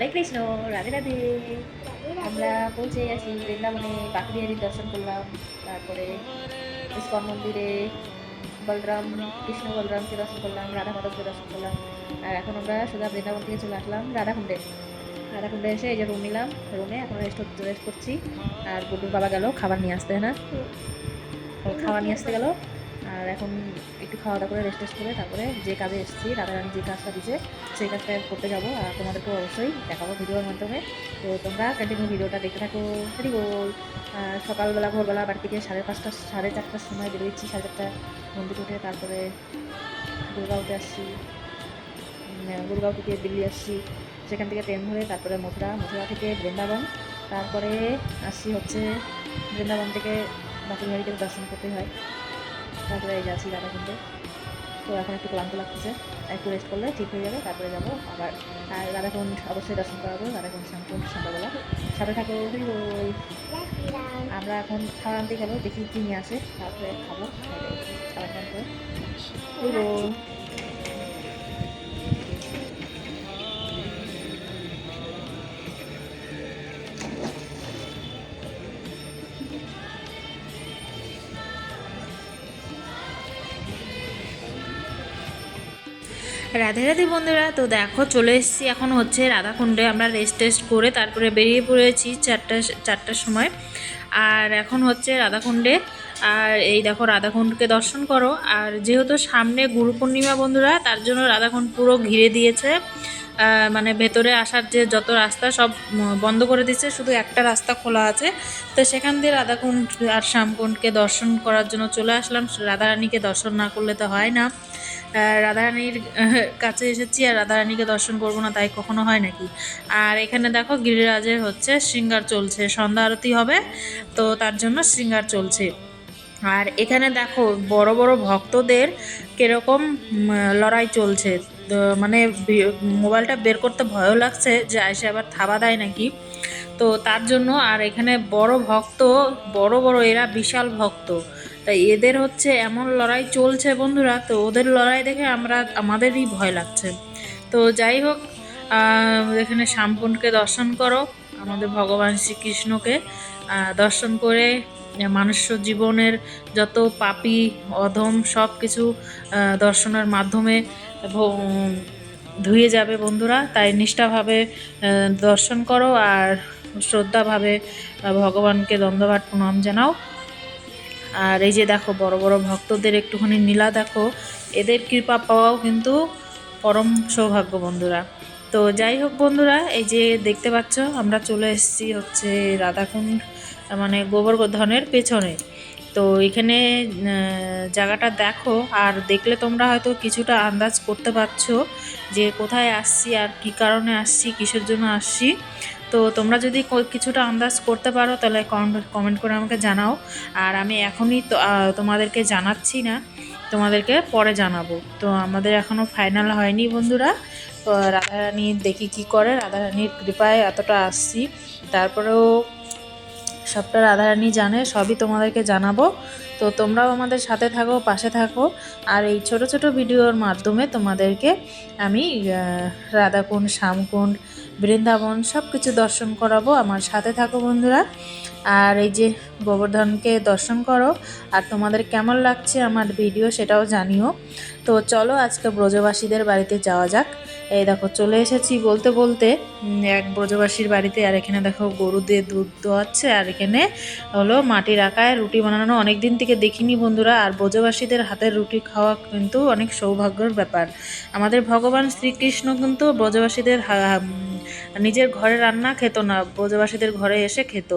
হরে কৃষ্ণ রাধে রাধে। আমরা পৌঁছে গেছি বৃন্দাবনে বাঁকুড়িয়ারির দর্শন করলাম। তারপরে ইস্কন মন্দিরে বলরাম কৃষ্ণ বলরামকে দর্শন করলাম রাধা মাধবকে দর্শন করলাম। আর এখন আমরা সোজা বৃন্দাবন থেকে চলে আসলাম রাধাকুণ্ডে। রাধাকুণ্ডে এসে এই যে রুম নিলাম। রুমে এখন রেস্ট রেস্ট করছি। আর গুড্ডুর বাবা গেল খাবার নিয়ে আসতে না ও খাবার নিয়ে আসতে গেল। আর এখন একটু খাওয়া দাওয়া করে রেস্ট করে তারপরে যে কাজে এসেছি রাধারানী যে কাজটা দিয়েছে সেই কাজটা করতে যাব। আর তোমাদেরকে অবশ্যই দেখাবো ভিডিওর মাধ্যমে। তো তোমরা কন্টিনিউ ভিডিওটা দেখতে থাকো। হরি বল সকালবেলা, ভোরবেলা বাড়ি থেকে সাড়ে পাঁচটা, সাড়ে চারটার সময় বেরোচ্ছি সাড়ে চারটা মন্দির উঠে তারপরে গুরগাঁওতে আসছি। গুরগাঁও থেকে দিল্লি আসছি। সেখান থেকে ট্রেন ধরে তারপরে মথুরা মথুরা থেকে বৃন্দাবন। তারপরে আসছি হচ্ছে বৃন্দাবন থেকে বাঁকুড়িয়ারিকে দর্শন করতে হয়। তারপরে এই যাচ্ছি কিন্তু। তো এখন একটু ক্লান্ত লাগতেছে। একটু রেস্ট করলে ঠিক হয়ে যাবে, তারপরে যাব আবার, আর রাধাকুণ্ড অবশ্যই দর্শন করাবো, রাধাকুণ্ড শ্যামকুণ্ড সন্ধ্যাবেলা। সাথে থাকো। আমরা এখন খাওয়া আনতে গেলো, দেখি কি নিয়ে আসে, তারপরে খাব খাওয়া দাওয়া করে। রাধে রাধে বন্ধুরা, তো দেখো চলে এসেছি এখন হচ্ছে রাধাকুণ্ডে। আমরা রেস্ট টেস্ট করে তারপরে বেরিয়ে পড়েছি চারটা, চারটার সময়। আর এখন হচ্ছে রাধাকুণ্ডে। আর এই দেখো রাধাকুণ্ডকে দর্শন করো। আর যেহেতু সামনে গুরু পূর্ণিমা বন্ধুরা, তার জন্য রাধাকুণ্ড পুরো ঘিরে দিয়েছে। মানে ভেতরে আসার যে যত রাস্তা সব বন্ধ করে দিচ্ছে শুধু একটা রাস্তা খোলা আছে। তো সেখান দিয়ে রাধাকুণ্ড আর শ্যামকুণ্ডকে দর্শন করার জন্য চলে আসলাম। রাধারানীকে দর্শন না করলে তো হয় না। রাধারানীর কাছে এসেছি আর রাধারানীকে দর্শন করব না, তাই কখনো হয় নাকি? আর এখানে দেখো গিরিরাজের হচ্ছে শৃঙ্গার চলছে, সন্ধ্যা আরতি হবে, তো তার জন্য শৃঙ্গার চলছে। আর এখানে দেখো বড় বড় ভক্তদের কীরকম লড়াই চলছে। মানে মোবাইলটা বের করতে ভয়ও লাগছে যে এসে আবার থাবা দেয় নাকি। তো তার জন্য আর এখানে বড় ভক্ত, বড় বড় এরা বিশাল ভক্ত। তাই এদের হচ্ছে এমন লড়াই চলছে বন্ধুরা, তো ওদের লড়াই দেখে আমরা, আমাদেরই ভয় লাগছে। তো যাই হোক এখানে শ্যামকুণ্ডকে দর্শন করো, আমাদের ভগবান শ্রীকৃষ্ণকে। দর্শন করে মানুষ্য জীবনের যত পাপি, অধম সব কিছু দর্শনের মাধ্যমে ধুয়ে যাবে বন্ধুরা, তাই নিষ্ঠাভাবে দর্শন করো আর শ্রদ্ধাভাবে ভগবানকে দণ্ডবাট প্রণাম জানাও। আর এই যে দেখো, বড় বড় ভক্তদের একটুখানি নীলা দেখো, এদের কৃপা পাওয়াও কিন্তু পরম সৌভাগ্য বন্ধুরা। তো যাই হোক বন্ধুরা, এই যে দেখতে পাচ্ছ, আমরা চলে এসেছি হচ্ছে রাধাকুণ্ড মানে গোবর্ধনের পেছনে। তো এখানে জায়গাটা দেখো, আর দেখলে তোমরা হয়তো কিছুটা আন্দাজ করতে পারছ যে কোথায় আসছি আর কি কারণে আসছি, কিসের জন্য আসছি। তো তোমরা যদি কিছুটা আন্দাজ করতে পারো, তাহলে কমেন্ট করে আমাকে জানাও। আর আমি এখনই তোমাদেরকে জানাচ্ছি না, তোমাদেরকে পরে জানাব। তো আমাদের এখনও ফাইনাল হয়নি বন্ধুরা। রাধারানী দেখি কি করে, রাধারানীর কৃপায় এতটা আসছি। তারপরেও সবটা রাধারানী জানে, সবই তোমাদেরকে জানাব। তো তোমরাও আমাদের সাথে থাকো, পাশে থাকো। আর এই ছোট ছোট ভিডিওর মাধ্যমে তোমাদেরকে আমি রাধাকুণ্ড, শ্যামকুণ্ড, বৃন্দাবন সব কিছু দর্শন করাবো। আমার সাথে থাকো বন্ধুরা। আর এই যে গোবর্ধনকে দর্শন করো, আর তোমাদের কেমন লাগছে আমার ভিডিও সেটাও জানিও। তো চলো আজকে ব্রজবাসীদের বাড়িতে যাওয়া যাক। এই দেখো, চলে এসেছি বলতে বলতে এক ব্রজবাসীর বাড়িতে, আর এখানে দেখো গরুদের দুধ দোয়াচ্ছে আর এখানে হলো মাটির আকায় রুটি বানানো অনেক দিন থেকে দেখিনি বন্ধুরা, আর ব্রজবাসীদের হাতের রুটি খাওয়া কিন্তু অনেক সৌভাগ্যের ব্যাপার। আমাদের ভগবান শ্রীকৃষ্ণ কিন্তু ব্রজবাসীদের নিজের ঘরে রান্না খেত না, ব্রজবাসীদের ঘরে এসে খেত।